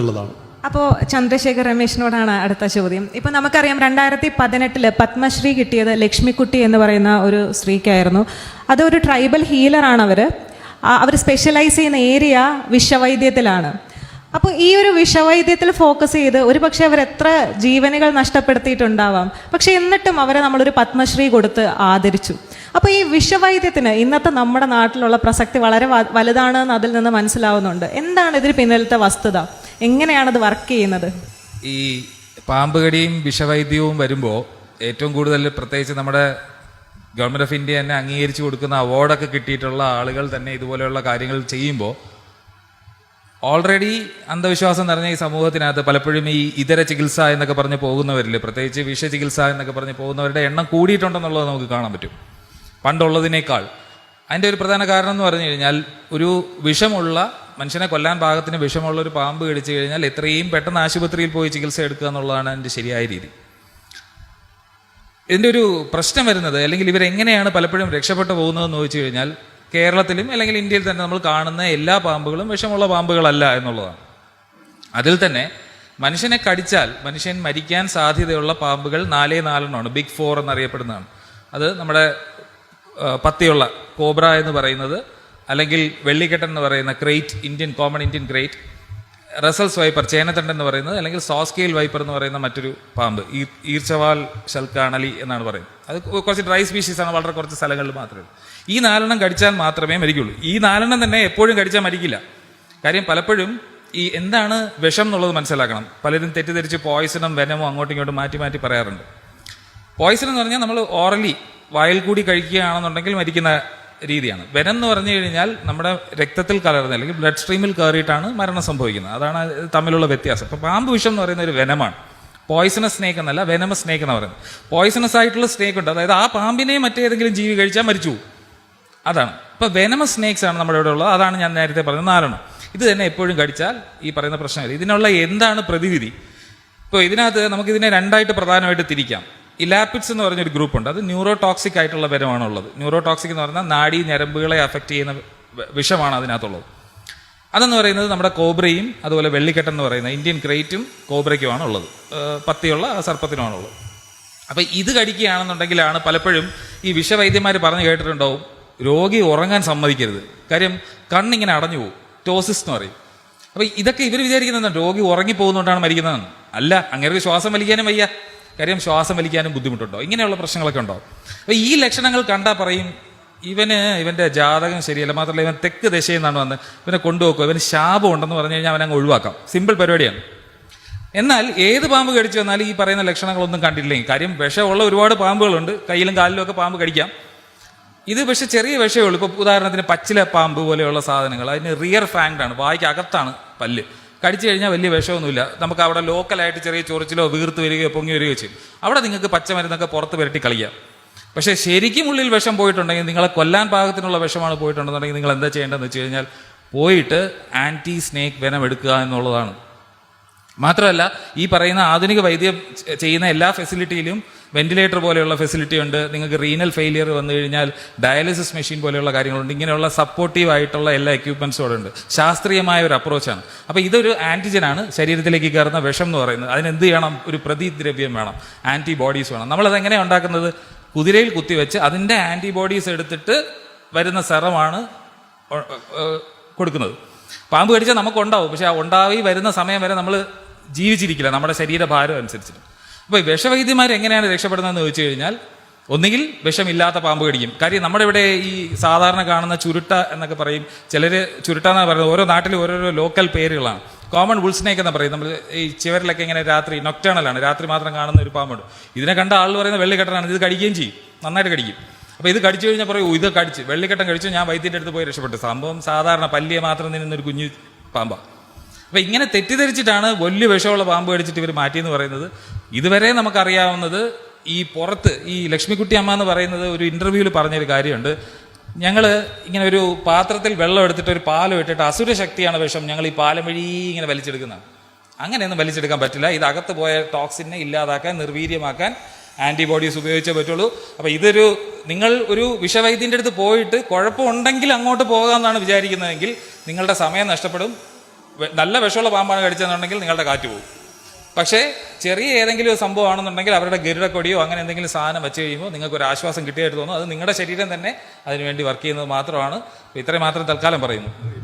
എന്നുള്ളതാണ്. അപ്പോൾ ചന്ദ്രശേഖർ രമേശിനോടാണ് അടുത്ത ചോദ്യം. ഇപ്പോൾ നമുക്കറിയാം രണ്ടായിരത്തി പതിനെട്ടിൽ പത്മശ്രീ കിട്ടിയത് ലക്ഷ്മിക്കുട്ടി എന്ന് പറയുന്ന ഒരു സ്ത്രീക്കായിരുന്നു. അതൊരു ട്രൈബൽ ഹീലറാണ് അവർ അവർ സ്പെഷ്യലൈസ് ചെയ്യുന്ന ഏരിയ വിഷവൈദ്യത്തിലാണ്. അപ്പോൾ ഈ ഒരു വിഷവൈദ്യത്തിൽ ഫോക്കസ് ചെയ്ത് ഒരു പക്ഷേ അവർ എത്ര ജീവനുകൾ നഷ്ടപ്പെടുത്തിയിട്ടുണ്ടാവാം. പക്ഷെ എന്നിട്ടും അവരെ നമ്മളൊരു പത്മശ്രീ കൊടുത്ത് ആദരിച്ചു. അപ്പോൾ ഈ വിഷവൈദ്യത്തിന് ഇന്നത്തെ നമ്മുടെ നാട്ടിലുള്ള പ്രസക്തി വളരെ വലുതാണ് എന്ന് അതിൽ നിന്ന് മനസ്സിലാവുന്നുണ്ട്. എന്താണ് ഇതിന് പിന്നിലത്തെ വസ്തുത? എങ്ങനെയാണ് അത് വർക്ക് ചെയ്യുന്നത്? ഈ പാമ്പ് കടിയും വിഷവൈദ്യവും വരുമ്പോൾ ഏറ്റവും കൂടുതൽ പ്രത്യേകിച്ച് നമ്മുടെ ഗവൺമെന്റ് ഓഫ് ഇന്ത്യ തന്നെ അംഗീകരിച്ചു കൊടുക്കുന്ന അവാർഡൊക്കെ കിട്ടിയിട്ടുള്ള ആളുകൾ തന്നെ ഇതുപോലെയുള്ള കാര്യങ്ങൾ ചെയ്യുമ്പോൾ ഓൾറെഡി അന്ധവിശ്വാസം നിറഞ്ഞ ഈ സമൂഹത്തിനകത്ത് പലപ്പോഴും ഈ ഇതര ചികിത്സ എന്നൊക്കെ പറഞ്ഞ് പോകുന്നവരിൽ പ്രത്യേകിച്ച് വിഷചികിത്സ എന്നൊക്കെ പറഞ്ഞ് പോകുന്നവരുടെ എണ്ണം കൂടിയിട്ടുണ്ടെന്നുള്ളത് നമുക്ക് കാണാൻ പറ്റും. പണ്ടുള്ളതിനേക്കാൾ. അതിന്റെ ഒരു പ്രധാന കാരണം എന്ന് പറഞ്ഞു കഴിഞ്ഞാൽ ഒരു വിഷമുള്ള മനുഷ്യനെ കൊല്ലാൻ പാകത്തിന് വിഷമുള്ള ഒരു പാമ്പ് കടിച്ചു കഴിഞ്ഞാൽ എത്രയും പെട്ടെന്ന് ആശുപത്രിയിൽ പോയി ചികിത്സ എടുക്കുക എന്നുള്ളതാണ് എന്റെ ശരിയായ രീതി. ഇതിന്റെ ഒരു പ്രശ്നം വരുന്നത് അല്ലെങ്കിൽ ഇവരെങ്ങനെയാണ് പലപ്പോഴും രക്ഷപ്പെട്ടു പോകുന്നതെന്ന് ചോദിച്ചു കഴിഞ്ഞാൽ കേരളത്തിലും അല്ലെങ്കിൽ ഇന്ത്യയിൽ തന്നെ നമ്മൾ കാണുന്ന എല്ലാ പാമ്പുകളും വിഷമുള്ള പാമ്പുകളല്ല എന്നുള്ളതാണ്. അതിൽ തന്നെ മനുഷ്യനെ കടിച്ചാൽ മനുഷ്യൻ മരിക്കാൻ സാധ്യതയുള്ള പാമ്പുകൾ നാലേ നാലെണ്ണമാണ് ബിഗ് ഫോർ എന്നറിയപ്പെടുന്നതാണ്. അത് നമ്മുടെ പത്തിയുള്ള കോബ്ര എന്ന് പറയുന്നത് അല്ലെങ്കിൽ വെള്ളിക്കെട്ടൻ എന്ന് പറയുന്ന krait Indian common Indian krait Russell's viper ചേനത്തണ്ട് എന്ന് പറയുന്നത് അല്ലെങ്കിൽ സോസ്കെയിൽ വൈപ്പർ എന്ന് പറയുന്ന മറ്റൊരു പാമ്പ് ഈ ഈർച്ചവാൽ ശൽക്കാണലി എന്നാണ് പറയുന്നത്. അത് കുറച്ച് ഡ്രൈ സ്പീഷീസ് ആണ് വളരെ കുറച്ച് സ്ഥലങ്ങളിൽ മാത്രമേ ഉള്ളൂ. ഈ നാലെണ്ണം കടിച്ചാൽ മാത്രമേ മരിക്കുള്ളൂ. ഈ നാലെണ്ണം തന്നെ എപ്പോഴും കടിച്ചാൽ മരിക്കില്ല. കാര്യം പലപ്പോഴും ഈ എന്താണ് വിഷം എന്നുള്ളത് മനസ്സിലാക്കണം. പലരും തെറ്റിദ്ധരിച്ച് പോയിസണും വെനമോ അങ്ങോട്ടും ഇങ്ങോട്ടും മാറ്റി മാറ്റി പറയാറുണ്ട്. പോയിസൺ എന്ന് പറഞ്ഞാൽ നമ്മൾ ഓറലി വായിൽ കൂടി കഴിക്കുകയാണെന്നുണ്ടെങ്കിൽ മരിക്കുന്ന രീതിയാണ്. വെനം എന്ന് പറഞ്ഞു കഴിഞ്ഞാൽ നമ്മുടെ രക്തത്തിൽ കലർന്ന അല്ലെങ്കിൽ ബ്ലഡ് സ്ട്രീമിൽ കയറിയിട്ടാണ് മരണം സംഭവിക്കുന്നത്. അതാണ് തമ്മിലുള്ള വ്യത്യാസം. ഇപ്പം പാമ്പ് വിഷം എന്ന് പറയുന്ന ഒരു വെനമാണ്. പോയിസണസ് സ്നേക്ക് എന്നല്ല വെനമസ് സ്നേക്ക് എന്ന് പറയുന്നത്. പോയിസണസ് ആയിട്ടുള്ള സ്നേക്ക് ഉണ്ട്. അതായത് ആ പാമ്പിനെ മറ്റേതെങ്കിലും ജീവി കഴിച്ചാൽ മരിച്ചു. അതാണ്. ഇപ്പം വെനമസ് സ്നേക്സ് ആണ് നമ്മുടെ ഇവിടെ ഉള്ളത്. അതാണ് ഞാൻ നേരത്തെ പറഞ്ഞത് നാലെണ്ണം. ഇത് തന്നെ എപ്പോഴും കടിച്ചാൽ ഈ പറയുന്ന പ്രശ്നമില്ല. ഇതിനുള്ള എന്താണ് പ്രതിവിധി? ഇപ്പോൾ ഇതിനകത്ത് നമുക്കിതിനെ രണ്ടായിട്ട് പ്രധാനമായിട്ട് തിരിക്കാം. ഇലാപ്പിഡ്സ് എന്ന് പറഞ്ഞൊരു ഗ്രൂപ്പ് ഉണ്ട് അത് ന്യൂറോ ടോക്സിക് ആയിട്ടുള്ള വരമാണുള്ളത് ന്യൂറോ ടോക്സിക് എന്ന് പറഞ്ഞാൽ നാഡി ഞരമ്പുകളെ അഫക്റ്റ് ചെയ്യുന്ന വിഷമാണ് അതിനകത്തുള്ളത്. അതെന്ന് പറയുന്നത് നമ്മുടെ കോബ്രയും അതുപോലെ വെള്ളിക്കെട്ട് എന്ന് പറയുന്ന ഇന്ത്യൻ ക്രേറ്റും കോബ്രയ്ക്കുമാണ് ഉള്ളത് പത്തിയുള്ള സർപ്പത്തിനുമാണുള്ളത്. അപ്പോൾ ഇത് കടിക്കുകയാണെന്നുണ്ടെങ്കിലാണ് പലപ്പോഴും ഈ വിഷവൈദ്യന്മാർ പറഞ്ഞു കേട്ടിട്ടുണ്ടാവും രോഗി ഉറങ്ങാൻ സമ്മതിക്കരുത്. കാര്യം കണ്ണിങ്ങനെ അടഞ്ഞു പോകും. ടോസിസ് എന്ന് പറയും. അപ്പോൾ ഇതൊക്കെ ഇവർ വിചാരിക്കുന്നതാണ് രോഗി ഉറങ്ങി പോകുന്നതുകൊണ്ടാണ് മരിക്കുന്നതെന്ന്. അല്ല അങ്ങനെ ഒരു ശ്വാസം വലിക്കാനും വയ്യ. കാര്യം ശ്വാസം വലിക്കാനും ബുദ്ധിമുട്ടുണ്ടോ? ഇങ്ങനെയുള്ള പ്രശ്നങ്ങളൊക്കെ ഉണ്ടോ? അപ്പൊ ഈ ലക്ഷണങ്ങൾ കണ്ടാൽ പറയും ഇവന് ഇവന്റെ ജാതകം ശരിയല്ല മാത്രമല്ല ഇവൻ തെക്ക് ദശയിൽ നിന്നാണ് വന്ന് ഇവനെ കൊണ്ടുപോക്കുക ഇവന് ശാപം ഉണ്ടെന്ന് പറഞ്ഞു കഴിഞ്ഞാൽ അവനങ്ങ് ഒഴിവാക്കാം. സിമ്പിൾ പരിപാടിയാണ്. എന്നാൽ ഏത് പാമ്പ് കടിച്ചു വന്നാലും ഈ പറയുന്ന ലക്ഷണങ്ങളൊന്നും കണ്ടില്ലെങ്കിൽ കാര്യം വിഷമുള്ള ഒരുപാട് പാമ്പുകളുണ്ട് കയ്യിലും കാലിലും ഒക്കെ പാമ്പ് കടിക്കാം. ഇത് പക്ഷെ ചെറിയ വിഷയമേ ഉള്ളൂ. ഇപ്പൊ ഉദാഹരണത്തിന് പച്ചില പാമ്പ് പോലെയുള്ള സാധനങ്ങൾ അതിന് റിയർ ഫാങ്ഡ് ആണ് വായ്ക്ക് പല്ല്. കടിച്ചു കഴിഞ്ഞാൽ വലിയ വിഷമൊന്നുമില്ല നമുക്ക് അവിടെ ലോക്കലായിട്ട് ചെറിയ ചൊറിച്ചിലോ വീർത്ത് വരികയോ പൊങ്ങി വരികയോ ചെയ്യും. അവിടെ നിങ്ങൾക്ക് പച്ചമരുന്നൊക്കെ പുറത്ത് വരട്ടി കളിക്കാം. പക്ഷേ ശരിക്കും ഉള്ളിൽ വിഷം പോയിട്ടുണ്ടെങ്കിൽ നിങ്ങളെ കൊല്ലാൻ പാകത്തിനുള്ള വിഷമാണ് പോയിട്ടുണ്ടെന്നുണ്ടെങ്കിൽ നിങ്ങൾ എന്താ ചെയ്യേണ്ടതെന്ന് വെച്ച് കഴിഞ്ഞാൽ പോയിട്ട് ആന്റി സ്നേക്ക് വെനം എടുക്കുക എന്നുള്ളതാണ്. മാത്രമല്ല ഈ പറയുന്ന ആധുനിക വൈദ്യം ചെയ്യുന്ന എല്ലാ ഫെസിലിറ്റിയിലും വെന്റിലേറ്റർ പോലെയുള്ള ഫെസിലിറ്റി ഉണ്ട്. നിങ്ങൾക്ക് റീനൽ ഫെയിലിയർ വന്നു കഴിഞ്ഞാൽ ഡയാലിസിസ് മെഷീൻ പോലെയുള്ള കാര്യങ്ങളുണ്ട്. ഇങ്ങനെയുള്ള സപ്പോർട്ടീവ് ആയിട്ടുള്ള എല്ലാ എക്യുപ്മെന്റ്സും അവിടെ ഉണ്ട്. ശാസ്ത്രീയമായ ഒരു അപ്രോച്ചാണ് അപ്പോൾ ഇതൊരു ആന്റിജനാണ് ശരീരത്തിലേക്ക് കയറുന്ന വിഷം എന്ന് പറയുന്നത്. അതിനെന്ത് ചെയ്യണം? ഒരു പ്രതിദ്രവ്യം വേണം. ആന്റിബോഡീസ് വേണം. നമ്മളത് എങ്ങനെയാണ് ഉണ്ടാക്കുന്നത്? കുതിരയിൽ കുത്തിവെച്ച് അതിന്റെ ആന്റിബോഡീസ് എടുത്തിട്ട് വരുന്ന സെറമാണ് കൊടുക്കുന്നത്. പാമ്പ് കടിച്ചാൽ നമുക്ക് ഉണ്ടാവും പക്ഷെ ആ ഉണ്ടാവി വരുന്ന സമയം വരെ നമ്മൾ ജീവിച്ചിരിക്കില്ല. നമ്മുടെ ശരീരഭാരം അനുസരിച്ചിട്ട്. അപ്പോൾ വിഷവൈദ്യന്മാർ എങ്ങനെയാണ് രക്ഷപ്പെടുന്നതെന്ന് ചോദിച്ചു കഴിഞ്ഞാൽ ഒന്നുകിൽ വിഷമില്ലാത്ത പാമ്പ് കടിക്കും. കാര്യം നമ്മുടെ ഇവിടെ ഈ സാധാരണ കാണുന്ന ചുരുട്ട എന്നൊക്കെ പറയും. ചിലർ ചുരുട്ട എന്നാണ് പറയുന്നത് ഓരോ നാട്ടിലും ഓരോരോ ലോക്കൽ പേരുകളാണ്. കോമൺ വുൾസ്നേക്ക് എന്ന് പറയും. നമ്മൾ ഈ ചിവരിലൊക്കെ ഇങ്ങനെ രാത്രി നൊക്ടേണലാണ് രാത്രി മാത്രം കാണുന്ന ഒരു പാമ്പുണ്ട്. ഇതിനെ കണ്ട ആൾ പറയുന്ന വെള്ളിക്കെട്ടനാണ് ഇത് കടിക്കുകയും ചെയ്യും. നന്നായിട്ട് കടിക്കും. അപ്പോൾ ഇത് കടിച്ചു കഴിഞ്ഞാൽ പറയും ഇത് കടിച്ച്. വെള്ളിക്കെട്ടൻ കഴിച്ചു. ഞാൻ വൈദ്യന്റെ അടുത്ത് പോയി രക്ഷപ്പെട്ടു. സംഭവം സാധാരണ പല്ലിയെ മാത്രം നിന്നൊരു കുഞ്ഞു പാമ്പാ. അപ്പോൾ ഇങ്ങനെ തെറ്റിദ്ധരിച്ചിട്ടാണ് വലിയ വിഷമുള്ള പാമ്പ് കടിച്ചിട്ട് ഇവർ മാറ്റിയെന്ന് പറയുന്നത്. ഇതുവരെ നമുക്കറിയാവുന്നത് ഈ പുറത്ത് ഈ ലക്ഷ്മിക്കുട്ടി അമ്മ എന്ന് പറയുന്നത് ഒരു ഇന്റർവ്യൂവിൽ പറഞ്ഞൊരു കാര്യമുണ്ട്. ഞങ്ങൾ ഇങ്ങനെ ഒരു പാത്രത്തിൽ വെള്ളം എടുത്തിട്ട് ഒരു പാലം ഇട്ടിട്ട് അസുര ശക്തിയാണ് വിഷം ഞങ്ങൾ ഈ പാലം വഴി ഇങ്ങനെ വലിച്ചെടുക്കുന്നതാണ് അങ്ങനെയൊന്നും വലിച്ചെടുക്കാൻ പറ്റില്ല. ഇത് അകത്ത് പോയ ടോക്സിനെ ഇല്ലാതാക്കാൻ നിർവീര്യമാക്കാൻ ആന്റിബോഡീസ് ഉപയോഗിച്ചേ പറ്റുള്ളൂ. അപ്പോൾ ഇതൊരു നിങ്ങൾ ഒരു വിഷവൈദ്യന്റെ അടുത്ത് പോയിട്ട് കുഴപ്പമുണ്ടെങ്കിൽ അങ്ങോട്ട് പോകാമെന്നാണ് വിചാരിക്കുന്നതെങ്കിൽ നിങ്ങളുടെ സമയം നഷ്ടപ്പെടും. നല്ല വിഷമുള്ള പാമ്പാണ് കടിച്ചതെന്നുണ്ടെങ്കിൽ നിങ്ങളുടെ കാറ്റ് പോകും. പക്ഷേ ചെറിയ ഏതെങ്കിലും ഒരു സംഭവമാണെന്നുണ്ടെങ്കിൽ അവരുടെ ഗരുടക്കൊടിയോ അങ്ങനെ എന്തെങ്കിലും സാധനം വെച്ച് കഴിയുമ്പോൾ നിങ്ങൾക്ക് ഒരു ആശ്വാസം കിട്ടിയായിട്ട് തോന്നും. അത് നിങ്ങളുടെ ശരീരം തന്നെ അതിനുവേണ്ടി വർക്ക് ചെയ്യുന്നത് മാത്രമാണ്. ഇത്രയും മാത്രം തൽക്കാലം പറയുന്നു.